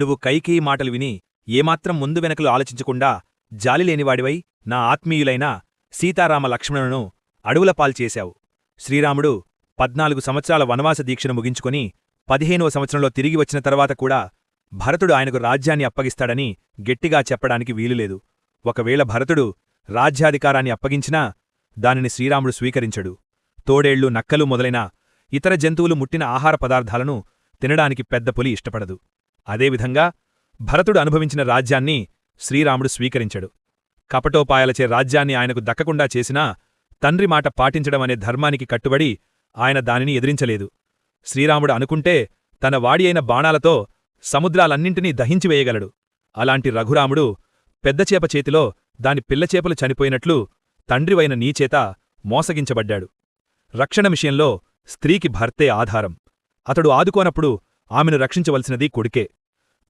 నువ్వు కైకేయి మాటలు విని ఏమాత్రం ముందు వెనకలు ఆలోచించకుండా జాలిలేనివాడివై నా ఆత్మీయులైన సీతారామ లక్ష్మణులను అడవులపాల్చేశావు శ్రీరాముడు పద్నాలుగు సంవత్సరాల వనవాస దీక్షను ముగించుకొని పదిహేనవ సంవత్సరంలో తిరిగి వచ్చిన తర్వాత కూడా భరతుడు ఆయనకు రాజ్యాన్ని అప్పగిస్తాడని గట్టిగా చెప్పడానికి వీలులేదు. ఒకవేళ భరతుడు రాజ్యాధికారాన్ని అప్పగించినా దానిని శ్రీరాముడు స్వీకరించడు. తోడేళ్ళు నక్కలు మొదలైన ఇతర జంతువులు ముట్టిన ఆహార పదార్థాలను తినడానికి పెద్ద పులి ఇష్టపడదు. అదేవిధంగా భరతుడు అనుభవించిన రాజ్యాన్ని శ్రీరాముడు స్వీకరించడు. కపటోపాయాలచే రాజ్యాన్ని ఆయనకు దక్కకుండా చేసినా తండ్రి మాట పాటించడమనే ధర్మానికి కట్టుబడి ఆయన దానిని ఎదిరించలేదు. శ్రీరాముడు అనుకుంటే తన వాడి అయిన బాణాలతో సముద్రాలన్నింటినీ దహించివేయగలడు అలాంటి రఘురాముడు పెద్దచేప చేతిలో దాని పిల్లచేపలు చనిపోయినట్లు తండ్రివైన నీచేత మోసగించబడ్డాడు. రక్షణ విషయంలో స్త్రీకి భర్తే ఆధారం. అతడు ఆదుకోనప్పుడు ఆమెను రక్షించవలసినది కొడుకే.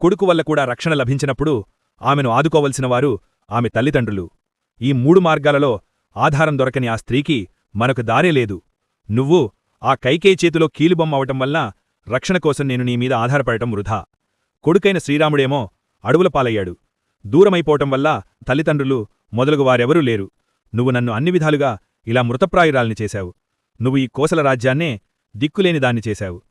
కొడుకు వల్ల కూడా రక్షణ లభించినప్పుడు ఆమెను ఆదుకోవలసినవారు ఆమె తల్లిదండ్రులు. ఈ మూడు మార్గాలలో ఆధారం దొరకని ఆ స్త్రీకి మనకు దారే లేదు. నువ్వు ఆ కైకేయి చేతిలో కీలుబొమ్మవటం వల్ల రక్షణ కోసం నేను నీమీద ఆధారపడటం వృధా. కొడుకైన శ్రీరాముడేమో అడవుల పాలయ్యాడు. దూరమైపోవటం వల్ల తల్లిదండ్రులు మొదలగు వారెవరూ లేరు. నువ్వు నన్ను అన్ని విధాలుగా ఇలా మృతప్రాయురాల్ని చేశావు. నువ్వు ఈ కోసల రాజ్యాన్నే దిక్కులేని దాన్ని చేశావు.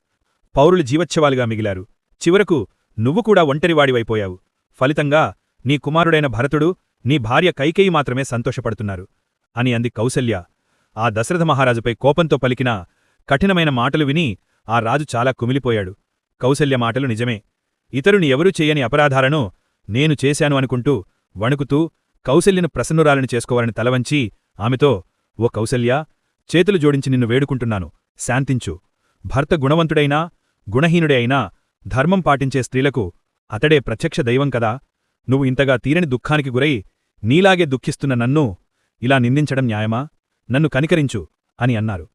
పౌరులు జీవచ్ఛవాలుగా మిగిలారు. చివరకు నువ్వు కూడా ఒంటరివాడివైపోయావు. ఫలితంగా నీ కుమారుడైన భరతుడు నీ భార్య కైకేయి మాత్రమే సంతోషపడుతున్నారు. అని అంది కౌసల్య. ఆ దశరథ మహారాజుపై కోపంతో పలికిన కఠినమైన మాటలు విని ఆ రాజు చాలా కుమిలిపోయాడు. కౌసల్య మాటలు నిజమే. ఇతరుని ఎవరూ చేయని అపరాధాలను నేను చేశాను అనుకుంటూ వణుకుతూ కౌసల్యను ప్రసన్నురాలను చేసుకోవాలని తలవంచి ఆమెతో ఓ కౌసల్యా చేతులు జోడించి నిన్ను వేడుకుంటున్నాను. శాంతించు. భర్త గుణవంతుడైనా గుణహీనుడే అయినా ధర్మం పాటించే స్త్రీలకు అతడే ప్రత్యక్ష దైవం కదా. నువ్వు ఇంతగా తీరని దుఃఖానికి గురై నీలాగే దుఃఖిస్తున్న నన్ను ఇలా నిందించడం న్యాయమా? నన్ను కనికరించు అని అన్నారు.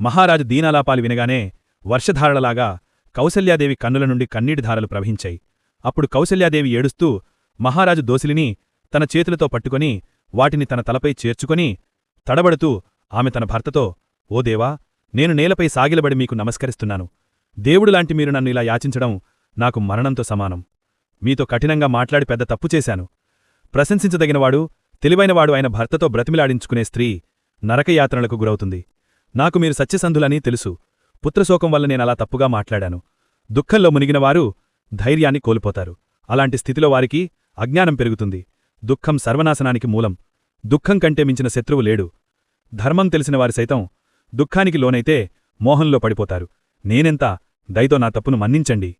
మహారాజు దీనాలాపాలు వినగానే వర్షధారలలాగా కౌసల్యాదేవి కన్నుల నుండి కన్నీటిధారలు ప్రవహించాయి. అప్పుడు కౌసల్యాదేవి ఏడుస్తూ మహారాజు దోసిలిని తన చేతులతో పట్టుకొని వాటిని తన తలపై చేర్చుకొని తడబడుతూ ఆమె తన భర్తతో ఓ దేవా నేను నేలపై సాగిలబడి మీకు నమస్కరిస్తున్నాను. దేవుడులాంటి మీరు నన్ను ఇలా యాచించడం నాకు మరణంతో సమానం. మీతో కఠినంగా మాట్లాడి పెద్ద తప్పు చేశాను. ప్రశంసించదగినవాడు తెలివైనవాడు ఆయన భర్తతో బ్రతిమిలాడించుకునే స్త్రీ నరకయాత్రలకు గురవుతుంది. నాకు మీరు సత్యసంధులని తెలుసు. పుత్రశోకం వల్ల నేనలా తప్పుగా మాట్లాడాను. దుఃఖంలో మునిగినవారు ధైర్యాన్ని కోల్పోతారు. అలాంటి స్థితిలో వారికి అజ్ఞానం పెరుగుతుంది. దుఃఖం సర్వనాశనానికి మూలం. దుఃఖం కంటే మించిన శత్రువు లేడు. ధర్మం తెలిసినవారి సైతం దుఃఖానికి లోనైతే మోహంలో పడిపోతారు. నేనెంత దయతో నా తప్పును మన్నించండి.